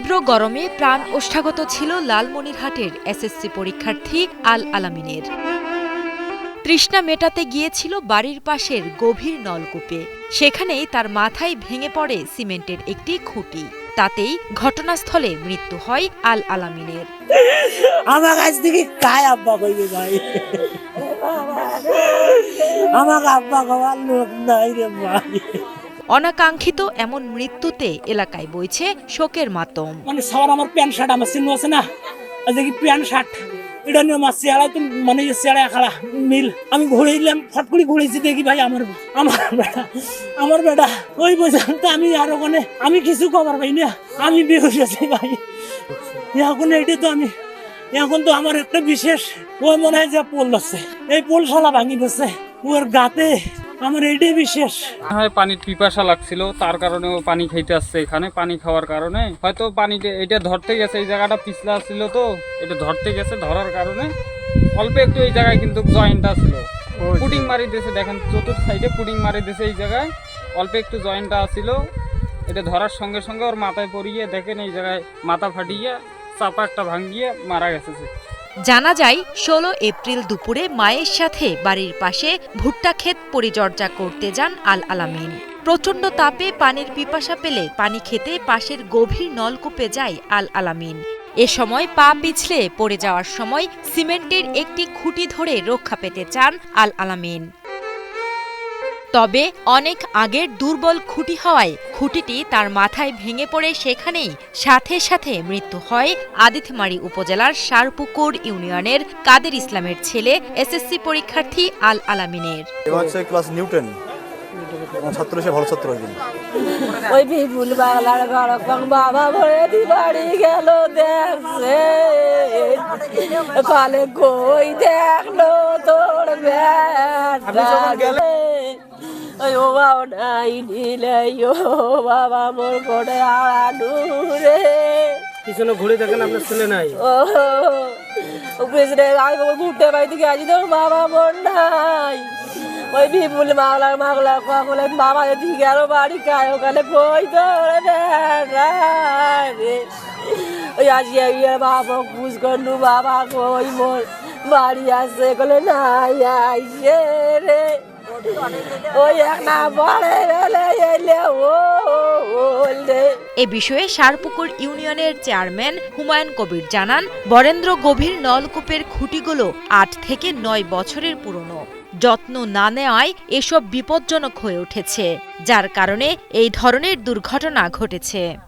তীব্র গরমে প্রাণ ওষ্ঠাগত ছিল লালমনিরহাটের এসএসসি পরীক্ষার্থী আল আলামিনের। তৃষ্ণা মেটাতে গিয়েছিল বাড়ির পাশের গভীর নলকূপে। সেখানেই তার মাথায় ভেঙে পড়ে সিমেন্টের একটি খুঁটি। তাতেই ঘটনাস্থলে মৃত্যু হয় আল আলামিনের। আমার কাছ থেকে কায় আব্বা কইবে ভাই? আমাকে আব্বা লোক নাই রে ভাই। অনাকাঙ্ক্ষিত এমন মৃত্যুতে এলাকায় বইছে শোকের মাতম। মানে সবার আমার প্যান্ট শার্ট, আমার চিহ্ন আছে না? দেখি প্যান্ট শার্ট? এটা নিয়ে আমার চেহারায় তো মানে চেহারা খালা মিল। আমি ঘুরেইলাম ফট করে ঘুরেছি দেখি ভাই আমার আমার বেটা আমার বেটা। ওই পর্যন্ত আমি আর ওখানে, আমি কিছু কবার ভাই না। আমি বেহুশ আছি ভাই। এখন এইটা তো আমি, এখন তো আমার একটা বিশেষ ওই মনে হয় যে পোল আছে এই পোল শালা ভাঙি দিচ্ছে ওর গাতে আমার এইটাই বিশেষ হয় পানির পিপাসা লাগছিল তার কারণে ও পানি খাইতে আসছে এখানে পানি খাওয়ার কারণে। হয়তো পানিতে এটা ধরতে গেছে এই জায়গাটা পিছলা ছিল তো এটা ধরতে গেছে ধরার কারণে। অল্প একটু এই জায়গায় কিন্তু জয়েন্টটা ছিল পুডিং মারি দিয়েছে দেখেন চতুর্থ সাইডে পুডিং মারি দিয়েছে এই জায়গায়। অল্প একটু জয়েন্টটা ছিল এটা ধরার সঙ্গে সঙ্গে ওর মাথায় পড়িয়ে দেখেন এই জায়গায় মাথা ফাটিয়ে চাপা একটা ভাঙ্গিয়ে মারা গেছে সে। জানা যায়, ষোলো এপ্রিল দুপুরে মায়ের সাথে বাড়ির পাশে ভুট্টা ক্ষেত পরিচর্যা করতে যান আল আলামিন। প্রচণ্ড তাপে পানির পিপাসা পেলে পানি খেতে পাশের গভীর নলকূপে যায় আল আলামিন। এ সময় পা পিছলে পড়ে যাওয়ার সময় সিমেন্টের একটি খুঁটি ধরে রক্ষা পেতে চান আল আলামিন। তবে অনেক আগের দুর্বল খুঁটি হওয়ায় খুঁটিটি তার মাথায় ভেঙে পড়ে সেখানেই সাথে সাথে মৃত্যু হয় আদিতমারি উপজেলার সারপুকুর ইউনিয়নের কাদের ইসলামের ছেলে এসএসসি পরীক্ষার্থী আল আলামিনের। ক্লাস নিউটেন। ছাত্র হিসেবে ভালো ছাত্র হয়েছিল ওই বিপুল বাংলার গরকম বাবা ভরে দি বাড়ি গেল দেখছে কলে কই দেখল তোর ও বাবা নাই নিলে ও বাবা মোর করে আড়ানু রে পিছনে ঘুরে দেখেন আপনার ছেলে নাই। ও পেছনে আমি ঘুরতে বাড়ি থেকে আছি তো বাবা মোর নাই। ওই বিপুল মাগলার মাগলা কখলে বাবা যদি গেল বাড়ি খায় ওখানে কই তো রে। ওই আসিয়া গিয়ে বাবা বুঝ করলু বাবা কই মোর বাড়ি আসছে কলে নাই আইসে রে। এ বিষয়ে সারপুকুর ইউনিয়নের চেয়ারম্যান হুমায়ুন কবির জানান, বরেন্দ্র গভীর নলকূপের খুঁটিগুলো আট থেকে নয় বছরের পুরনো। যত্ন না নেওয়ায় এসব বিপজ্জনক হয়ে উঠেছে, যার কারণে এই ধরনের দুর্ঘটনা ঘটেছে।